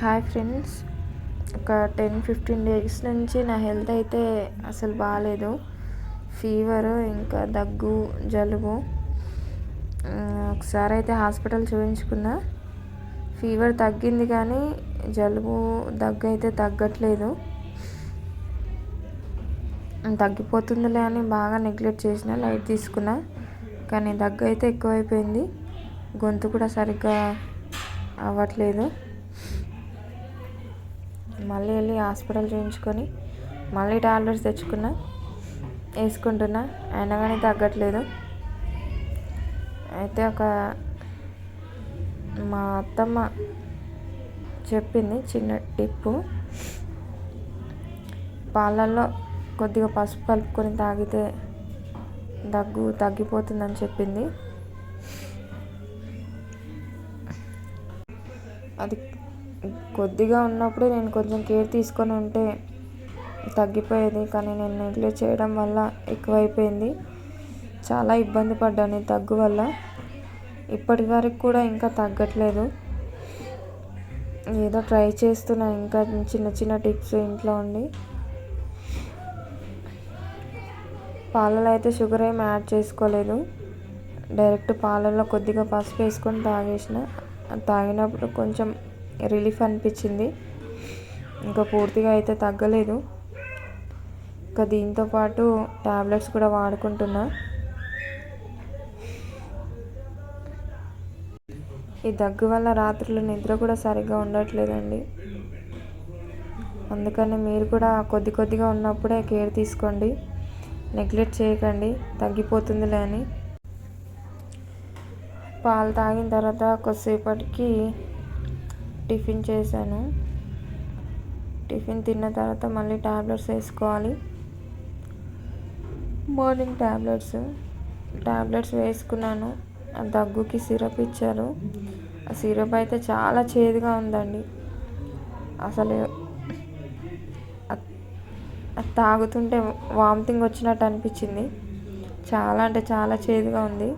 Hi friends. ఒక ten fifteen days నుంచి నా హెల్త్ అయితే అసలు బాగాలేదు ఫీవర్ ఇంకా దగ్గు జలుబు. ఒకసారి అయితే హాస్పిటల్ చూపించుకున్నా ఫీవర్ తగ్గింది కానీ జలుబు దగ్గు అయితే తగ్గట్లేదు. తగ్గిపోతుందిలే అని బాగా నెగ్లెక్ట్ చేసిన లైట్ తీసుకున్నా. కానీ దగ్గు అయితే ఎక్కువైపోయింది. గొంతు కూడా సరిగ్గా అవ్వట్లేదు. మళ్ళీ వెళ్ళి హాస్పిటల్ చూపించుకొని మళ్ళీ టాబ్లెట్స్ తెచ్చుకున్నా వేసుకుంటున్నా. అయినా కానీ తగ్గట్లేదు. అయితే ఒక మా అత్తమ్మ చెప్పింది చిన్న టిప్పు. పాలల్లో కొద్దిగా పసుపు కలుపుకొని తాగితే దగ్గు తగ్గిపోతుందని చెప్పింది. అది కొద్దిగా ఉన్నప్పుడు నేను కొంచెం కేర్ తీసుకొని ఉంటే తగ్గిపోయేది. కానీ నేను నెగ్లెక్ట్ చేయడం వల్ల ఎక్కువైపోయింది. చాలా ఇబ్బంది పడ్డాను దగ్గు వల్ల. ఇప్పటి వరకు కూడా ఇంకా తగ్గట్లేదు. ఏదో ట్రై చేస్తున్నా ఇంకా చిన్న చిన్న టిప్స్ ఇంట్లో ఉండి. పాలలో అయితే షుగర్ ఏమి యాడ్ చేసుకోలేదు. డైరెక్ట్ పాలల్లో కొద్దిగా పసుపు వేసుకొని తాగేసిన తాగినప్పుడు కొంచెం రిలీఫ్ అనిపించింది. ఇంకా పూర్తిగా అయితే తగ్గలేదు. ఇంకా దీంతో పాటు టాబ్లెట్స్ కూడా వాడుకుంటున్నా. ఈ దగ్గు వల్ల రాత్రులు నిద్ర కూడా సరిగ్గా ఉండట్లేదండి. అందుకని మీరు కూడా కొద్ది కొద్దిగా ఉన్నప్పుడే కేర్ తీసుకోండి. నెగ్లెక్ట్ చేయకండి. తగ్గిపోతుందిలే అని. పాలు తాగిన తర్వాత కొద్దిసేపటికి టిఫిన్ చేశాను. టిఫిన్ తిన్న తర్వాత మళ్ళీ ట్యాబ్లెట్స్ వేసుకోవాలి. మార్నింగ్ ట్యాబ్లెట్స్ ట్యాబ్లెట్స్ వేసుకున్నాను. ఆ దగ్గుకి సిరప్ ఇచ్చారు. ఆ సిరప్ అయితే చాలా చేదుగా ఉందండి. అసలు తాగుతుంటే వామిటింగ్ వచ్చినట్టు అనిపించింది. చాలా అంటే చాలా చేదుగా ఉంది.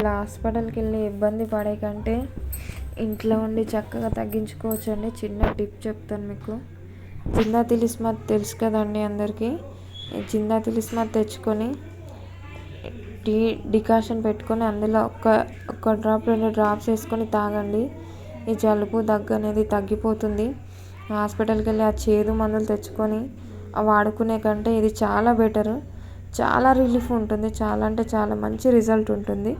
ఇలా హాస్పిటల్కి వెళ్ళి ఇబ్బంది పడే కంటే ఇంట్లో ఉండి చక్కగా తగ్గించుకోవచ్చు అండి చిన్న టిప్ చెప్తాను మీకు. జిందా తిలిస్మాత్ తెలుసు కదండి అందరికీ. జిందా తిలిస్మాత్ తెచ్చుకొని టీ డికాషన్ పెట్టుకొని అందులో ఒక ఒక డ్రాప్ రెండు డ్రాప్స్ వేసుకొని తాగండి. ఈ జలుబు దగ్గు అనేది తగ్గిపోతుంది. హాస్పిటల్కి వెళ్ళి ఆ చేదు మందులు తెచ్చుకొని వాడుకునే కంటే ఇది చాలా బెటర్. చాలా రిలీఫ్ ఉంటుంది. చాలా అంటే చాలా మంచి రిజల్ట్ ఉంటుంది.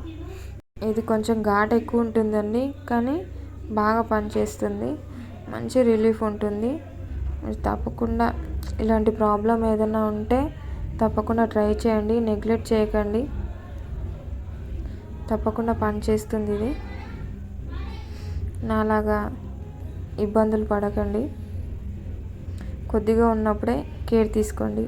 ఇది కొంచెం ఘాట్ ఎక్కువ ఉంటుందండి కానీ బాగా పనిచేస్తుంది. మంచి రిలీఫ్ ఉంటుంది. తప్పకుండా ఇలాంటి ప్రాబ్లం ఏదైనా ఉంటే తప్పకుండా ట్రై చేయండి నెగ్లెక్ట్ చేయకండి. తప్పకుండా పనిచేస్తుంది ఇది. నాలాగా ఇబ్బందులు పడకండి. కొద్దిగా ఉన్నప్పుడే కేర్ తీసుకోండి.